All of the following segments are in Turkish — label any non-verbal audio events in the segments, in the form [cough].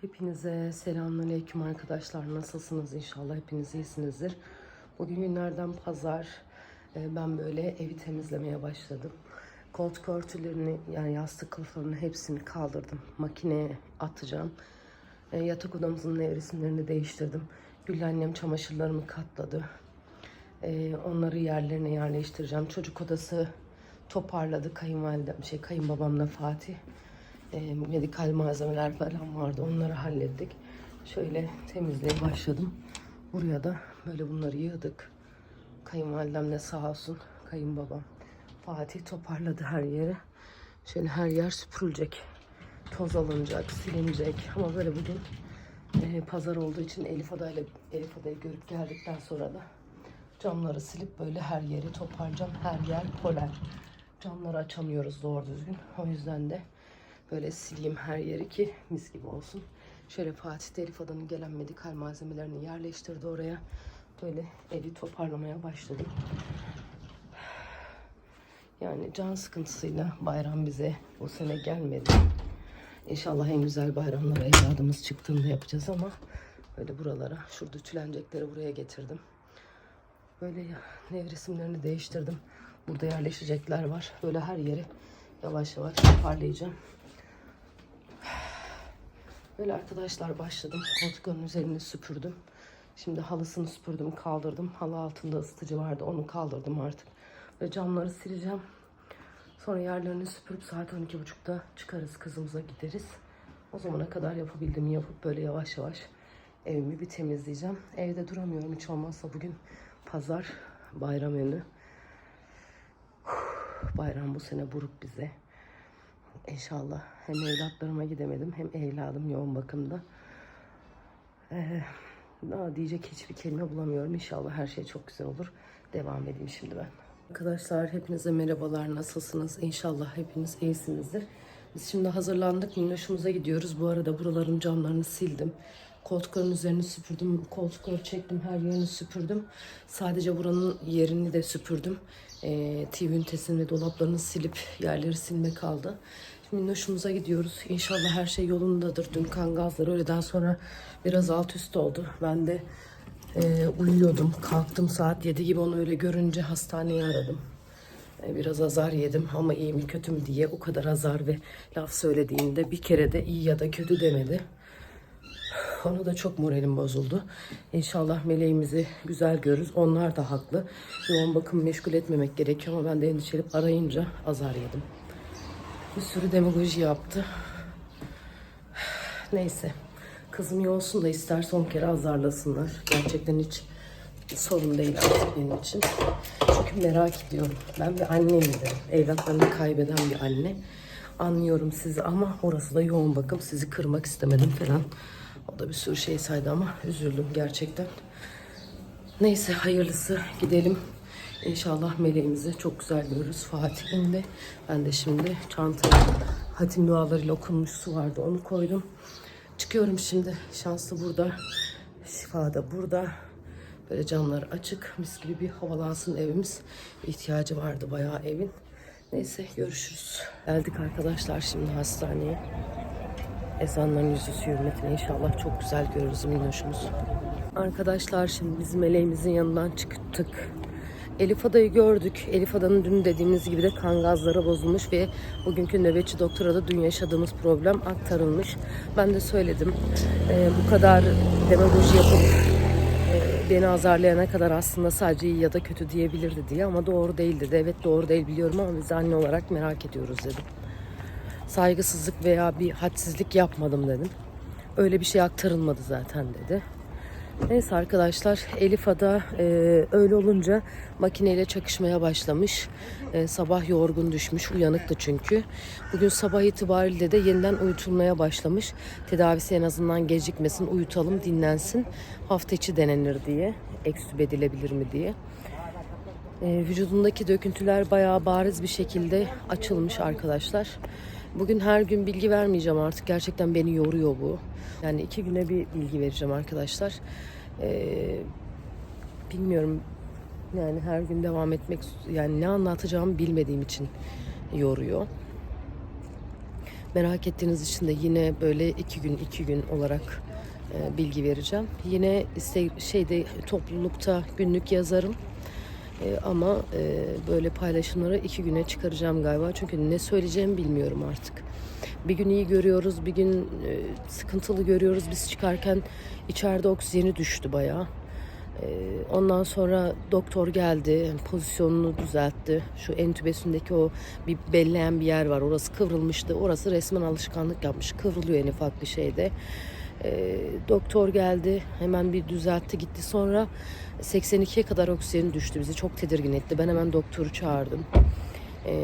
Hepinize selamünaleyküm arkadaşlar. Nasılsınız? İnşallah hepiniz iyisinizdir. Bugün günlerden pazar. Ee, Ben böyle evi temizlemeye başladım. Koltuk örtülerini yani yastık kılıflarını hepsini kaldırdım. Makineye atacağım. Ee, Yatak odamızın nevresimlerini değiştirdim. Gül annem çamaşırlarımı katladı. Ee, onları yerlerine yerleştireceğim. Çocuk odası toparladı kayınvalidem, şey kayınbabamla Fatih. Ee, medikal malzemeler falan vardı. Onları hallettik. Şöyle temizliğe başladım. Buraya da böyle bunları yığdık. Kayınvalidem de sağ olsun. Kayınbabam. Fatih toparladı her yeri. Şöyle her yer süpürülecek. Toz alınacak, silinecek. Ama böyle bugün e, pazar olduğu için Elif Ada'yla Elif Ada'yı görüp geldikten sonra da camları silip böyle her yeri toparlayacağım. Her yer poler. Camları açamıyoruz doğru düzgün. O yüzden de böyle sileyim her yeri ki mis gibi olsun. Şöyle Fatih Elif Ada'nın gelen medikal malzemelerini yerleştirdi oraya. Böyle evi toparlamaya başladım. Yani can sıkıntısıyla bayram bize bu sene gelmedi. İnşallah en güzel bayramları evladımız çıktığında yapacağız ama böyle buralara, şurada ütülenecekleri buraya getirdim. Böyle ya- nevresimlerini değiştirdim. Burada yerleşecekler var. Böyle her yeri yavaş yavaş toparlayacağım. Böyle arkadaşlar başladım. Koltukların üzerini süpürdüm. Şimdi halısını süpürdüm, kaldırdım. Halı altında ısıtıcı vardı. Onu kaldırdım artık. Ve camları sileceğim. Sonra yerlerini süpürüp saat 12.30'da çıkarız kızımıza gideriz. O zamana kadar yapabildiğimi yapıp böyle yavaş yavaş evimi bir temizleyeceğim. Evde duramıyorum hiç olmazsa bugün pazar bayram önü. Bayram bu sene buruk bize. İnşallah hem evlatlarıma gidemedim hem evladım yoğun bakımda. Ee, daha diyecek hiçbir kelime bulamıyorum. İnşallah her şey çok güzel olur. Devam edeyim şimdi ben. Arkadaşlar hepinize merhabalar. Nasılsınız? İnşallah hepiniz iyisinizdir. Biz şimdi hazırlandık. Minnoşumuza gidiyoruz. Bu arada buraların camlarını sildim. Koltukların üzerini süpürdüm. Koltukları çektim. Her yerini süpürdüm. Sadece buranın yerini de süpürdüm. Ee, TV ünitesini ve dolaplarını silip yerleri silme kaldı. Minnoşumuza gidiyoruz. İnşallah her şey yolundadır. Dün kan gazları öğleden sonra biraz alt üst oldu. Ben de ee, uyuyordum. Kalktım saat 7 gibi onu öyle görünce hastaneyi aradım. Ee, biraz azar yedim ama iyi mi kötü mü diye o kadar azar ve laf söylediğinde bir kere de iyi ya da kötü demedi. Ona da çok moralim bozuldu. İnşallah meleğimizi güzel görürüz. Onlar da haklı. Yoğun bakım meşgul etmemek gerekiyor ama ben de endişelip arayınca azar yedim. Bir sürü demagoji yaptı. Neyse. Kızım iyi olsun da ister son kere azarlasınlar. Gerçekten hiç sorun değil artık benim için. Çünkü merak ediyorum. Ben bir anneyim de. Evlatlarını kaybeden bir anne. Anlıyorum sizi ama orası da yoğun bakım. Sizi kırmak istemedim falan. O da bir sürü şey saydı ama üzüldüm gerçekten. Neyse hayırlısı gidelim. İnşallah meleğimizi çok güzel görürüz. Fatih'in de ben de şimdi çantaya hatim dualarıyla okunmuş su vardı onu koydum. Çıkıyorum şimdi. Şanslı burada. Şifa da burada. Böyle camlar açık. Mis gibi bir havalansın evimiz. İhtiyacı vardı bayağı evin. Neyse görüşürüz. Geldik arkadaşlar şimdi hastaneye. Ezanların yüzüsü hürmetine inşallah çok güzel görürüz minnoşumuzu. Arkadaşlar şimdi biz meleğimizin yanından çıktık. Elif Ada'yı gördük. Elif Ada'nın dün dediğimiz gibi de kan gazları bozulmuş ve bugünkü nöbetçi doktora da dün yaşadığımız problem aktarılmış. Ben de söyledim. Ee, bu kadar demagoji yapıp e, beni azarlayana kadar aslında sadece iyi ya da kötü diyebilirdi diye ama doğru değil dedi. Evet doğru değil biliyorum ama biz anne olarak merak ediyoruz dedim. Saygısızlık veya bir hadsizlik yapmadım dedim. Öyle bir şey aktarılmadı zaten dedi. Neyse arkadaşlar Elif Ada e, öyle olunca makineyle çakışmaya başlamış. E, sabah yorgun düşmüş uyanıktı çünkü. Bugün sabah itibariyle de yeniden uyutulmaya başlamış. Tedavisi en azından gecikmesin uyutalım dinlensin. Hafta içi denenir diye. Ekstübe edilebilir mi diye. E, vücudundaki döküntüler bayağı bariz bir şekilde açılmış arkadaşlar. Bugün her gün bilgi vermeyeceğim artık. Gerçekten beni yoruyor bu. Yani iki güne bir bilgi vereceğim arkadaşlar. Ee, bilmiyorum yani her gün devam etmek yani ne anlatacağımı bilmediğim için yoruyor. Merak ettiğiniz için de yine böyle iki gün iki gün olarak e, bilgi vereceğim. Yine şeyde toplulukta günlük yazarım. E, ama e, böyle paylaşımları iki güne çıkaracağım galiba. Çünkü ne söyleyeceğimi bilmiyorum artık. Bir gün iyi görüyoruz, bir gün e, sıkıntılı görüyoruz. Biz çıkarken içeride oksijeni düştü bayağı. E, ondan sonra doktor geldi, pozisyonunu düzeltti. Şu entübesindeki o bir belleyen bir yer var. Orası kıvrılmıştı. Orası resmen alışkanlık yapmış. Kıvrılıyor en ufak bir şeyde. E, doktor geldi, hemen bir düzeltti gitti. Sonra 82'ye kadar oksijeni düştü. Bizi çok tedirgin etti. Ben hemen doktoru çağırdım. E,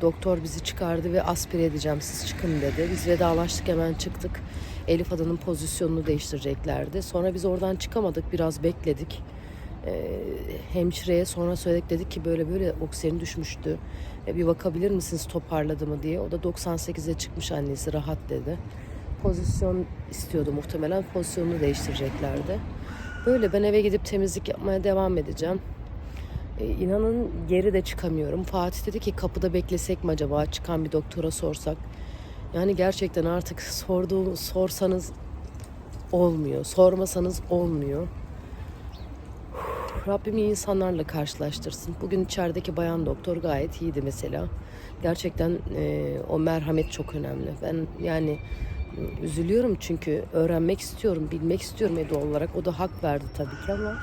doktor bizi çıkardı ve aspire edeceğim siz çıkın dedi. Biz vedalaştık hemen çıktık. Elif Adan'ın pozisyonunu değiştireceklerdi. Sonra biz oradan çıkamadık biraz bekledik. E, hemşireye sonra söyledik dedik ki böyle böyle oksijeni düşmüştü. E, bir bakabilir misiniz toparladı mı diye. O da 98'e çıkmış annesi rahat dedi. Pozisyon istiyordu muhtemelen pozisyonunu değiştireceklerdi. Böyle ben eve gidip temizlik yapmaya devam edeceğim. E, inanın geri de çıkamıyorum. Fatih dedi ki kapıda beklesek mi acaba çıkan bir doktora sorsak. Yani gerçekten artık sorduğu sorsanız olmuyor. Sormasanız olmuyor. Rabbim iyi insanlarla karşılaştırsın. Bugün içerideki bayan doktor gayet iyiydi mesela. Gerçekten e, o merhamet çok önemli. Ben yani üzülüyorum çünkü öğrenmek istiyorum, bilmek istiyorum Edo olarak. O da hak verdi tabii ki ama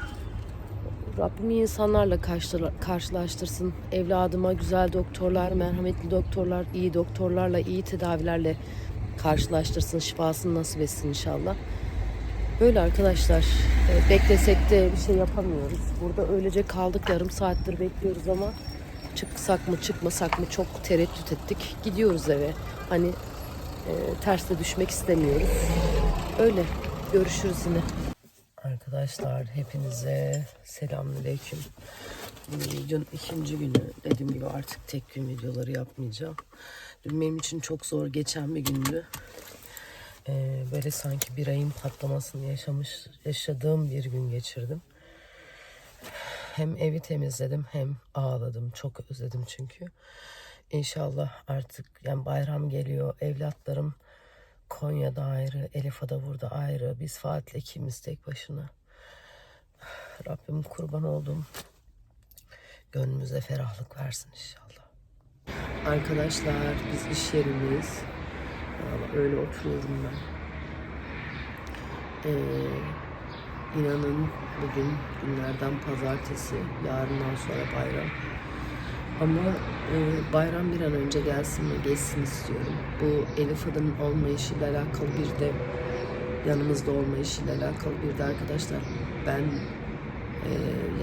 Rabbim insanlarla karşıla- karşılaştırsın. Evladıma güzel doktorlar, merhametli doktorlar, iyi doktorlarla, iyi tedavilerle karşılaştırsın. Şifasını nasip etsin inşallah. Böyle arkadaşlar. e, Beklesek de bir şey yapamıyoruz. Burada öylece kaldık yarım saattir bekliyoruz ama çıksak mı çıkmasak mı çok tereddüt ettik. Gidiyoruz eve. Hani e, terste düşmek istemiyoruz. Öyle. Görüşürüz yine. Arkadaşlar hepinize selamünaleyküm. Videonun ikinci günü. Dediğim gibi artık tek gün videoları yapmayacağım. Dün benim için çok zor geçen bir gündü. Ee, böyle sanki bir ayın patlamasını yaşamış, yaşadığım bir gün geçirdim. Hem evi temizledim hem ağladım. Çok özledim çünkü. İnşallah artık yani bayram geliyor. Evlatlarım Konya'da ayrı, Elif Ada burada ayrı. Biz Fatih'le ikimiz tek başına. [sighs] Rabbim kurban oldum. Gönlümüze ferahlık versin inşallah. Arkadaşlar biz iş yerindeyiz. Öyle oturuyorum ben. Ee, inanın bugün günlerden pazartesi, yarından sonra bayram. Ama e, bayram bir an önce gelsin ve geçsin istiyorum. Bu Elif Ada'nın olmayışıyla alakalı bir de yanımızda olmayışıyla alakalı bir de arkadaşlar ben e,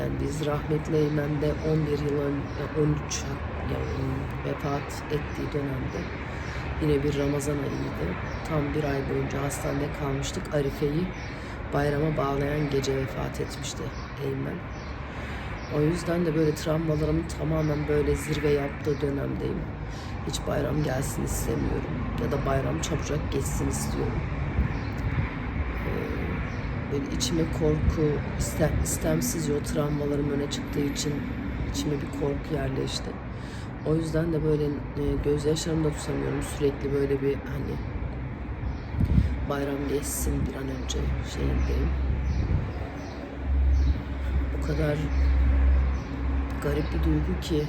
yani biz rahmetli Eymen'de 11 yıl önce 13 yani vefat ettiği dönemde yine bir Ramazan ayıydı. Tam bir ay boyunca hastanede kalmıştık. Arife'yi bayrama bağlayan gece vefat etmişti Eymen. O yüzden de böyle travmalarım tamamen böyle zirve yaptığı dönemdeyim. Hiç bayram gelsin istemiyorum. Ya da bayram çabucak geçsin istiyorum. Ee, böyle içime korku, istem, istemsizce o travmalarım öne çıktığı için içime bir korku yerleşti. O yüzden de böyle e, gözyaşlarımı da tutamıyorum. Sürekli böyle bir hani bayram geçsin bir an önce şeyindeyim. O kadar garip bir duygu ki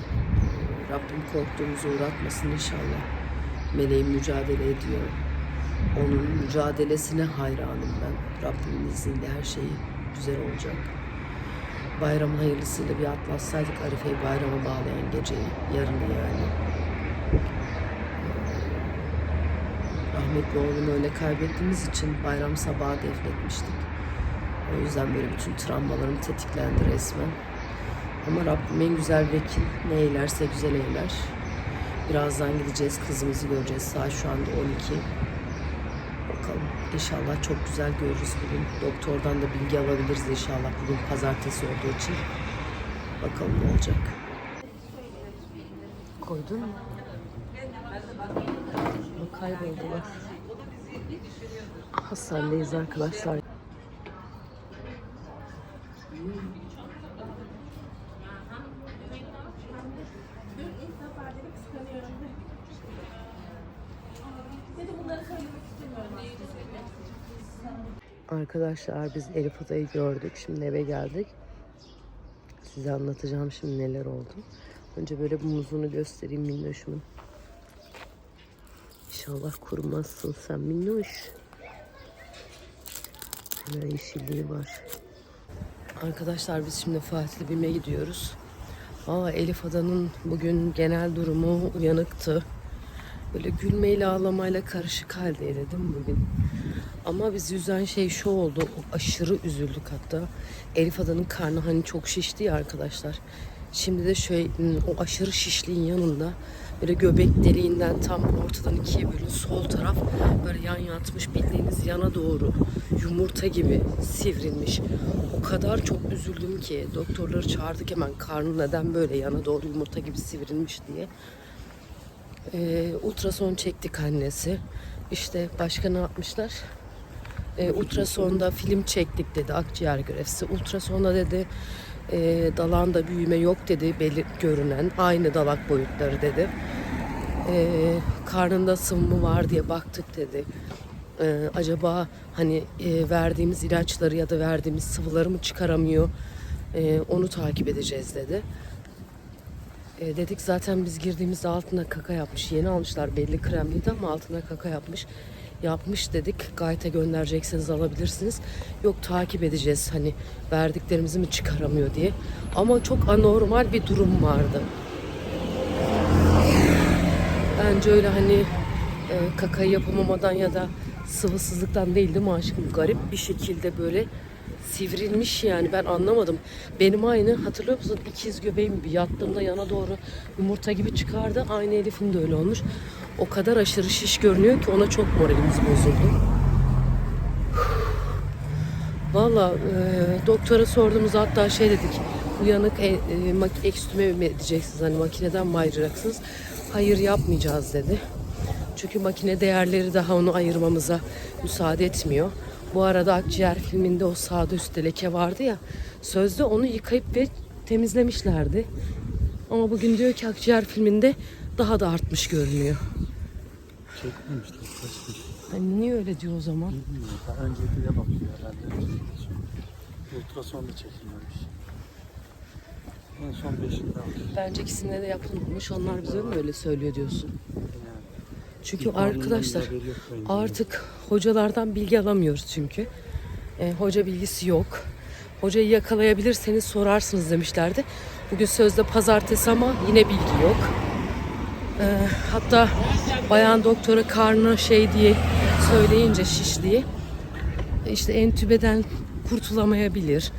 Rabbim korktuğumuzu uğratmasın inşallah. Meleğim mücadele ediyor. Onun mücadelesine hayranım ben. Rabbimin izniyle her şey güzel olacak. Bayramın hayırlısıyla bir atlatsaydık Arife'yi bayrama bağlayan geceyi. Yarını yani. Rahmetli oğlumu öyle kaybettiğimiz için bayram sabahı defnetmiştik. O yüzden böyle bütün travmalarım tetiklendi resmen. Ama Rabbim en güzel vekil ne eylerse güzel eyler. Birazdan gideceğiz kızımızı göreceğiz. Saat şu anda 12. Bakalım. İnşallah çok güzel görürüz bugün. Doktordan da bilgi alabiliriz inşallah bugün pazartesi olduğu için. Bakalım ne olacak. Koydun mu? Kayboldular. Hastanedeyiz arkadaşlar. Arkadaşlar biz Elif Ada'yı gördük. Şimdi eve geldik. Size anlatacağım şimdi neler oldu. Önce böyle bu muzunu göstereyim minnoşumun. İnşallah kurumazsın sen minnoş. Böyle yeşilliği var. Arkadaşlar biz şimdi Fatih Bim'e gidiyoruz. Aa Elif Ada'nın bugün genel durumu uyanıktı. Böyle gülmeyle ağlamayla karışık haldeydi değil mi bugün? Ama biz üzen şey şu oldu. O aşırı üzüldük hatta. Elif Ada'nın karnı hani çok şişti ya arkadaşlar. Şimdi de şöyle hmm, o aşırı şişliğin yanında böyle göbek deliğinden tam ortadan ikiye bölün sol taraf böyle yan yatmış bildiğiniz yana doğru yumurta gibi sivrilmiş. O kadar çok üzüldüm ki doktorları çağırdık hemen karnı neden böyle yana doğru yumurta gibi sivrilmiş diye. Ee, ultrason çektik annesi. İşte başka ne yapmışlar? Ee, ultrasonda film çektik dedi akciğer görevlisi. Ultrasonda dedi e, dalağında büyüme yok dedi belli görünen aynı dalak boyutları dedi. Ee, karnında sıvı var diye baktık dedi. Ee, acaba hani e, verdiğimiz ilaçları ya da verdiğimiz sıvıları mı çıkaramıyor? Ee, onu takip edeceğiz dedi. E, dedik zaten biz girdiğimizde altına kaka yapmış. Yeni almışlar belli kremliydi ama altına kaka yapmış. Yapmış dedik. Gayete gönderecekseniz alabilirsiniz. Yok takip edeceğiz hani verdiklerimizi mi çıkaramıyor diye. Ama çok anormal bir durum vardı. Bence öyle hani e, kakayı yapamamadan ya da sıvısızlıktan değil değil mi aşkım? Garip bir şekilde böyle sivrilmiş yani ben anlamadım. Benim aynı hatırlıyor musun ikiz göbeğim gibi yattığımda yana doğru yumurta gibi çıkardı. Aynı Elif'in de öyle olmuş. O kadar aşırı şiş görünüyor ki ona çok moralimiz bozuldu. Valla e, doktora sorduğumuz hatta şey dedik uyanık e, e, ekstüme mi edeceksiniz hani makineden mi ayıracaksınız? Hayır yapmayacağız dedi. Çünkü makine değerleri daha onu ayırmamıza müsaade etmiyor. Bu arada akciğer filminde o sağda üstte leke vardı ya sözde onu yıkayıp ve temizlemişlerdi. Ama bugün diyor ki akciğer filminde daha da artmış görünüyor. Çekmemişler kaçmış. Hani niye öyle diyor o zaman? Bilmiyorum. Daha önceki de bakıyor herhalde. Ultrason da çekilmemiş. En son beşinde almış. Bence ikisinde de yapılmamış. Onlar bize mi öyle söylüyor diyorsun? Çünkü İlk arkadaşlar haberi yok bence. artık hocalardan bilgi alamıyoruz çünkü. E, hoca bilgisi yok. Hocayı yakalayabilirseniz sorarsınız demişlerdi. Bugün sözde pazartesi ama yine bilgi yok. E, hatta bayan doktora karnı şey diye söyleyince şiş diye işte entübeden kurtulamayabilir.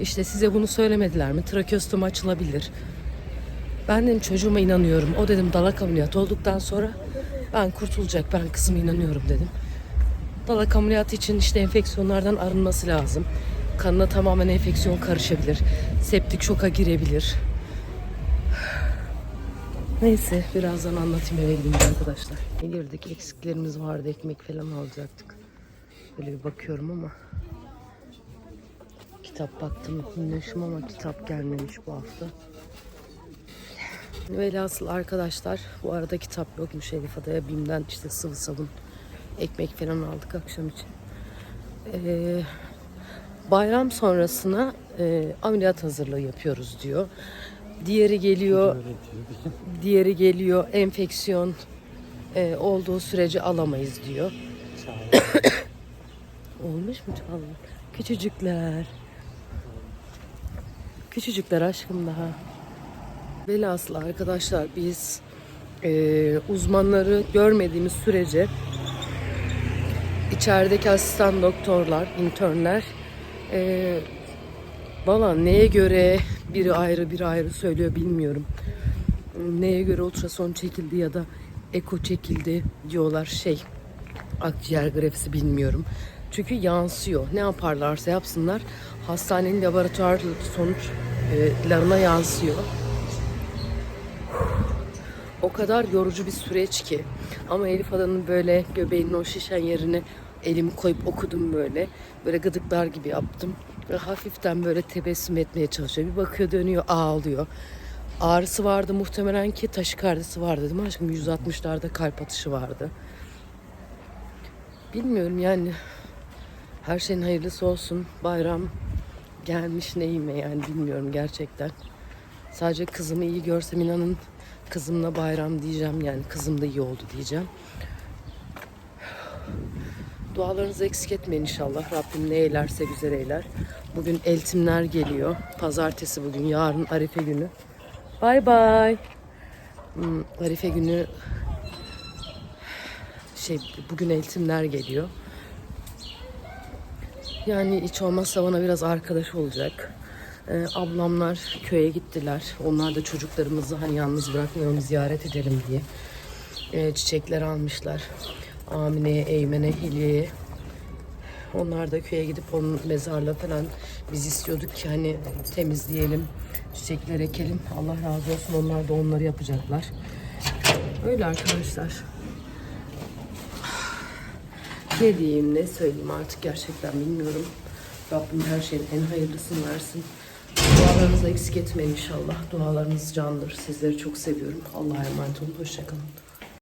İşte size bunu söylemediler mi? Trakeostom açılabilir. Ben dedim çocuğuma inanıyorum. O dedim dalak ameliyatı olduktan sonra ben kurtulacak. Ben kızıma inanıyorum dedim. Dalak ameliyatı için işte enfeksiyonlardan arınması lazım. Kanına tamamen enfeksiyon karışabilir. Septik şoka girebilir. Neyse birazdan anlatayım eve gidince arkadaşlar. Girdik eksiklerimiz vardı ekmek falan alacaktık. Böyle bir bakıyorum ama kitap baktım minnoşum ama kitap gelmemiş bu hafta. Velhasıl arkadaşlar bu arada kitap yokmuş Elif Adaya BİM'den işte sıvı sabun ekmek falan aldık akşam için. Ee, bayram sonrasına e, ameliyat hazırlığı yapıyoruz diyor. Diğeri geliyor diğeri geliyor enfeksiyon e, olduğu sürece alamayız diyor. [coughs] Olmuş mu Çağla? Küçücükler. Küçücükler aşkım daha. Velhasıl arkadaşlar biz e, uzmanları görmediğimiz sürece içerideki asistan doktorlar, internler e, valla neye göre biri ayrı biri ayrı söylüyor bilmiyorum. Neye göre ultrason çekildi ya da eko çekildi diyorlar şey akciğer grafisi bilmiyorum. Çünkü yansıyor. Ne yaparlarsa yapsınlar hastanenin laboratuvar sonuçlarına yansıyor. O kadar yorucu bir süreç ki. Ama Elif Adan'ın böyle göbeğinin o şişen yerine elimi koyup okudum böyle. Böyle gıdıklar gibi yaptım. Ve hafiften böyle tebessüm etmeye çalışıyor. Bir bakıyor dönüyor ağlıyor. Ağrısı vardı muhtemelen ki taşikardisi vardı değil mi aşkım? 160'larda kalp atışı vardı. Bilmiyorum yani. Her şeyin hayırlısı olsun. Bayram gelmiş neyime yani bilmiyorum gerçekten. Sadece kızımı iyi görsem inanın kızımla bayram diyeceğim yani kızım da iyi oldu diyeceğim. Dualarınızı eksik etmeyin inşallah. Rabbim ne eylerse güzel eyler. Bugün eltimler geliyor. Pazartesi bugün. Yarın Arife günü. Bay bay. Hmm, Arife günü şey bugün eltimler geliyor. Yani hiç olmazsa bana biraz arkadaş olacak. Ee, ablamlar köye gittiler. Onlar da çocuklarımızı hani yalnız bırakmayalım ziyaret edelim diye. Ee, çiçekler almışlar. Amine'ye, Eymen'e, Hilye'ye. Onlar da köye gidip onun mezarlığı falan biz istiyorduk ki hani temizleyelim, çiçekler ekelim. Allah razı olsun onlar da onları yapacaklar. Öyle arkadaşlar. Ne diyeyim ne söyleyeyim artık gerçekten bilmiyorum. Rabbim her şeyin en hayırlısını versin. Dualarınızı eksik etmeyin inşallah. Dualarınız candır. Sizleri çok seviyorum. Allah'a emanet olun. Hoşçakalın.